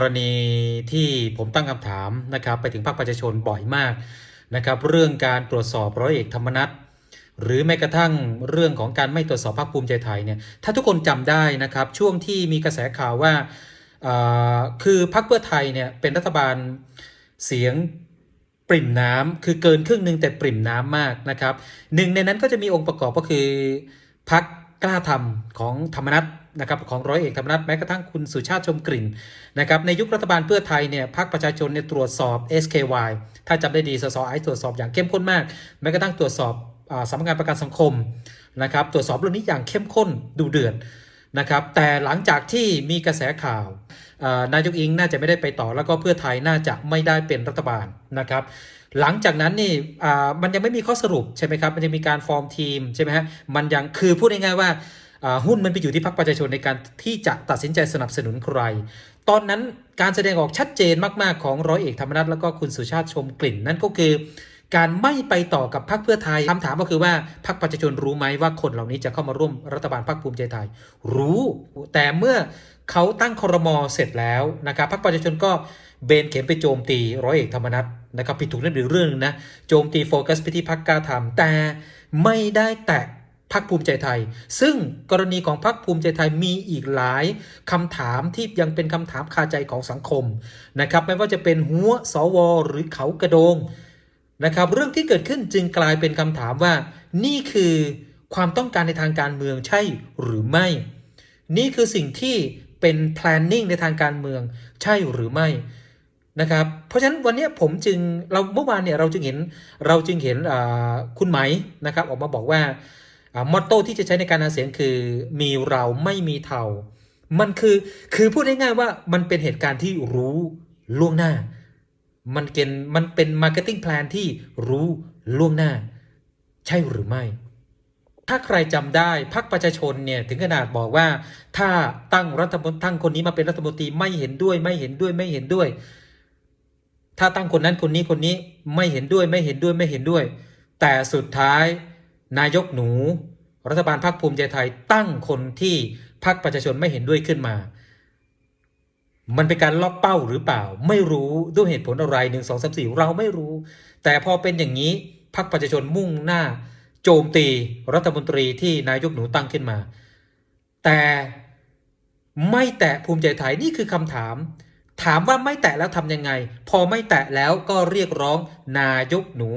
กรณีที่ผมตั้งคำถามนะครับไปถึงภาคประชาชนบ่อยมากนะครับ เรื่องการตรวจสอบร้อยเอกธรรมนัฐหรือแม้กระทั่งเรื่องของการไม่ตรวจสอบพรรคภูมิใจไทยเนี่ยถ้าทุกคนจำได้นะครับ ช่วงที่มีกระแสข่าวว่าคือพรรคเพื่อไทยเนี่ยเป็นรัฐบาลเสียงปริ่มน้ำคือเกินครึ่งหนึ่งแต่ปริ่มน้ำมากนะครับหนึ่งในนั้นก็จะมีองค์ประกอบก็คือพรรคกล้าทำของธรรมนัฐ นะครับของร้อยเอกธรรมนัฐแม้กระทั่งคุณสุชาติชมกลิ่นนะครับในยุครัฐบาลเพื่อไทยเนี่ยพรรคประชาชนเนี่ยตรวจสอบ SKY ถ้าจำได้ดีสสไอตรวจสอบอย่างเข้มข้นมาก แม้กระทั่งตรวจสอบอาสำนักงานประกันสังคมนะครับตรวจสอบเรื่องนี้อย่างเข้มข้นดูเดือดนะครับแต่หลังจากที่มีกระแสข่าวนายกอิงน่าจะไม่ได้ไปต่อแล้วก็เพื่อไทยน่าจะไม่ได้เป็นรัฐบาลนะครับหลังจากนั้นนี่อ่ามันยังไม่มีข้อสรุปใช่ไหมครับมันจะมีการฟอร์มทีมใช่ไหมฮะมันยังคือพูดง่ายๆว่าอ่า หุ้นมันไปอยู่ที่พรรคประชาชนในการที่จะตัดสินใจสนับสนุนใคร ตอนนั้นการแสดงออกชัดเจนมาก ๆ ของร้อยเอกธรรมนัฐแล้วก็คุณสุชาติชมกลิ่น นั่นก็คือ การไม่ไปต่อกับพรรคเพื่อไทยคำถามก็คือว่าพรรคประชาชนรู้ไหมว่าคนเหล่านี้จะเข้ามาร่วมรัฐบาลพรรคภูมิใจไทย รู้ แต่เมื่อเขาตั้งครมอเสร็จแล้วนะครับพรรคประชาชนก็เบนเข็มไปโจมตีร้อยเอกธรรมนัฐนะครับผิดถูกนั่นเป็นเรื่องหนึงนะโจมตีโฟกัสไปที่พรรคกล้าทำแต่ไม่ได้แตะ พรรคภูมิใจไทย ซึ่งกรณีของพรรคภูมิใจไทยมีอีกหลายคำถามที่ยังเป็นคำถามคาใจของสังคมนะครับไม่ว่าจะเป็นหัวสวหรือเขากระโดงนะครับเรื่องที่เกิดขึ้นจึงกลายเป็นคำถามว่า นี่คือความต้องการในทางการเมืองใช่หรือไม่ นี่คือสิ่งที่เป็น planning ในทางการเมืองใช่หรือไม่นะครับเพราะฉะนั้นวันนี้ผมจึงเราเมื่อวานเนี่ยเราจึงเห็นเราจึงเห็นคุณไหมนะครับออกมาบอกว่า มอตโต้ที่จะใช้ในการหาเสียงคือมีเราไม่มีเทา มันคือคือพูดง่ายๆว่ามันเป็นเหตุการณ์ที่รู้ล่วงหน้า มันเกณฑ์มันเป็นมาร์เก็ตติ้งแพลนที่รู้ล่วงหน้า ใช่หรือไม่ ถ้าใครจำได้พรรคประชาชนเนี่ยถึงขนาดบอกว่า ถ้าตั้งรัฐมนตรีตั้งคนนี้มาเป็นรัฐมนตรีไม่เห็นด้วยไม่เห็นด้วยไม่เห็นด้วย ถ้าตั้งคนนั้นคนนี้คนนี้ไม่เห็นด้วยไม่เห็นด้วยไม่เห็นด้วย แต่สุดท้าย นายกหนู รัฐบาลพรรคภูมิใจไทยตั้งคนที่พรรคประชาชนไม่เห็นด้วยขึ้นมา มันเป็นการล็อกเป้าหรือเปล่า ไม่รู้ด้วยเหตุผลอะไรหนึ่งสองสามสี่เราไม่รู้ แต่พอเป็นอย่างนี้พรรคประชาชนมุ่งหน้า โจมตีรัฐมนตรีที่นายกหนูตั้งขึ้นมา แต่ไม่แตะภูมิใจไทยนี่คือคำถาม ถามว่าไม่แตะแล้วทำยังไง พอไม่แตะแล้วก็เรียกร้องนายกหนู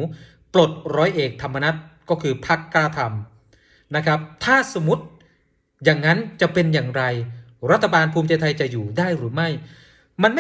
ปลดร้อยเอกธรรมนัฐ ก็คือพักกล้าทำนะครับ ถ้าสมมติอย่างนั้นจะเป็นอย่างไร รัฐบาลภูมิใจไทยจะอยู่ได้หรือไม่